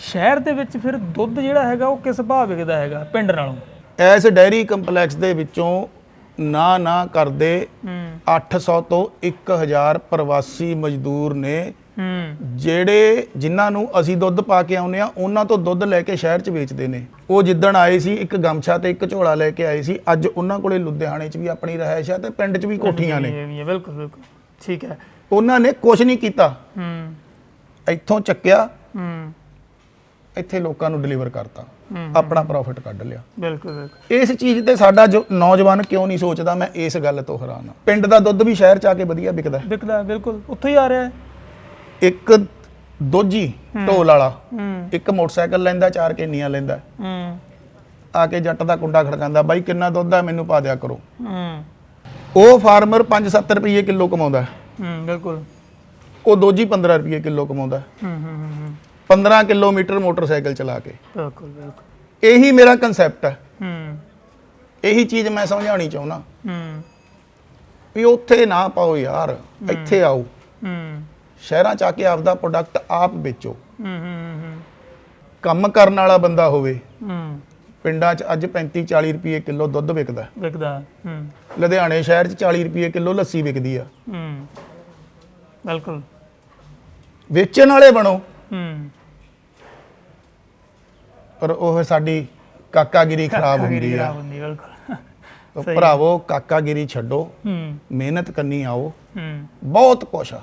ਸ਼ਹਿਰ ਦੇ ਵਿੱਚ ਫਿਰ ਦੁੱਧ ਜਿਹੜਾ ਹੈਗਾ ਉਹ ਕਿਸ ਭਾਅ ਵਿਕਦਾ ਹੈਗਾ ਪਿੰਡ ਨਾਲੋਂ? ਐਸ ਡੈਰੀ ਕੰਪਲੈਕਸ ਦੇ ਵਿੱਚੋਂ ਨਾ ਨਾ ਕਰਦੇ 800 ਤੋਂ 1000 ਪ੍ਰਵਾਸੀ ਮਜ਼ਦੂਰ ਨੇ। ਜਿਹੜੇ ਜਿਨ੍ਹਾਂ ਨੂੰ ਅਸੀਂ ਦੁੱਧ ਪਾ ਕੇ ਆਉਂਦੇ ਆ ਉਹਨਾਂ ਤੋਂ ਦੁੱਧ ਲੈ ਕੇ ਸ਼ਹਿਰ 'ਚ ਵੇਚਦੇ ਨੇ। ਉਹ ਜਿੱਦਣ ਆਏ ਸੀ ਇੱਕ ਗਮਛਾ ਤੇ ਇੱਕ ਝੋਲਾ ਲੈ ਕੇ ਆਏ ਸੀ ਅੱਜ ਉਹਨਾਂ ਕੋਲੇ ਲੁਧਿਆਣੇ 'ਚ ਵੀ ਆਪਣੀ ਰਹਿائش ਆ ਤੇ ਪਿੰਡ 'ਚ ਵੀ ਕੋਠੀਆਂ ਨੇ। ਬਿਲਕੁਲ ਬਿਲਕੁਲ। ਠੀਕ ਹੈ। ਉਹਨਾਂ ਨੇ ਕੁਝ ਨਹੀਂ ਕੀਤਾ। ਹੂੰ। ਇੱਥੋਂ ਚੱਕਿਆ। ਇੱਥੇ ਲੋਕਾਂ ਨੂੰ ਡਿਲੀਵਰ ਕਰਤਾ। ਆਪਣਾ ਪ੍ਰੋਫਿਟ ਕੱਢ ਲਿਆ। ਬਿਲਕੁਲ ਬਿਲਕੁਲ। ਇਸ ਚੀਜ਼ ਤੇ ਸਾਡਾ ਜੋ ਨੌਜਵਾਨ ਕਿਉਂ ਨਹੀਂ ਸੋਚਦਾ ਮੈਂ ਇਸ ਗੱਲ ਤੋਂ ਹੈਰਾਨ ਹਾਂ। ਪਿੰਡ ਦਾ ਦੁੱਧ ਵੀ ਸ਼ਹਿਰ 'ਚ ਆ ਕੇ ਵਧੀਆ ਵਿਕਦਾ ਹੈ। ਵਿਕਦਾ ਬਿਲਕੁਲ। ਉੱਥੋਂ ਹੀ ਆ ਰਿਹਾ ਹੈ। ਇੱਕ ਦੋਜੀ ਢੋਲ ਵਾਲਾ ਹੂੰ। ਇੱਕ ਮੋਟਰਸਾਈਕਲ ਲੈਂਦਾ ਚਾਰ ਕੇਨੀਆਂ ਲੈਂਦਾ। ਹੂੰ। ਆ ਕੇ ਜੱਟ ਦਾ ਕੁੰਡਾ ਖੜਕਾਉਂਦਾ ਬਾਈ ਕਿੰਨਾ ਦੁੱਧ ਆ ਮੈਨੂੰ ਪਾ ਦਿਆ ਕਰੋ। ਹੂੰ। ਉਹ ਫਾਰਮਰ 5-7 ਰੁਪਏ ਕਿਲੋ ਕਮਾਉਂਦਾ ਹੈ। ਹੂੰ ਬਿਲਕੁਲ। ਉਹ ਦੋਜੀ 15 ਰੁਪਏ ਕਿਲੋ ਕਮਾਉਂਦਾ ਹੈ। ਹੂੰ ਹੂੰ ਹੂੰ, ਹੂੰ। 15 ਕਿਲੋਮੀਟਰ ਮੋਟਰਸਾਈਕਲ ਚਲਾ ਕੇ। ਬਿਲਕੁਲ ਬਿਲਕੁਲ। ਇਹੀ ਮੇਰਾ ਕਨਸੈਪਟ ਹੈ। ਹੂੰ। ਇਹੀ ਚੀਜ਼ ਮੈਂ ਸਮਝਾਉਣੀ ਚਾਹੁੰਦਾ। ਹੂੰ। ਵੀ ਉੱਥੇ ਨਾ ਪਾਓ ਯਾਰ ਇੱਥੇ ਆਓ। ਹੂੰ। ਸ਼ਹਿਰਾਂ ਚ ਆ ਕੇ ਆਪਦਾ ਪ੍ਰੋਡਕਟ ਆਪ ਵੇਚੋ। ਹੂੰ ਹੂੰ ਹੂੰ। ਕੰਮ ਕਰਨ ਵਾਲਾ ਬੰਦਾ ਹੋਵੇ। ਹੂੰ। ਪਿੰਡਾਂ 'ਚ ਅੱਜ 35 40 ਰੁਪਏ ਕਿਲੋ ਦੁੱਧ ਵਿਕਦਾ। ਵਿਕਦਾ ਹੈ, ਹੂੰ ਲੁਧਿਆਣੇ ਸ਼ਹਿਰ 'ਚ 40 ਰੁਪਏ ਕਿਲੋ ਲੱਸੀ ਵਿਕਦੀ ਆ। ਹੂੰ। ਬਿਲਕੁਲ। ਵੇਚਣ ਵਾਲੇ ਬਣੋ। ਹੂੰ। ਪਰ ਉਹ ਸਾਡੀ ਕਾਕਾਗਿਰੀ ਖਰਾਬ ਹੁੰਦੀ ਆ। ਹੁੰਦੀ ਬਿਲਕੁਲ। ਉਹ ਭਰਾਵੋ ਕਾਕਾਗਿਰੀ ਛੱਡੋ ਹੂੰ। ਮਿਹਨਤ ਕਰਨੀ ਆਓ। ਹੂੰ। ਬਹੁਤ ਕੁਛ ਆ।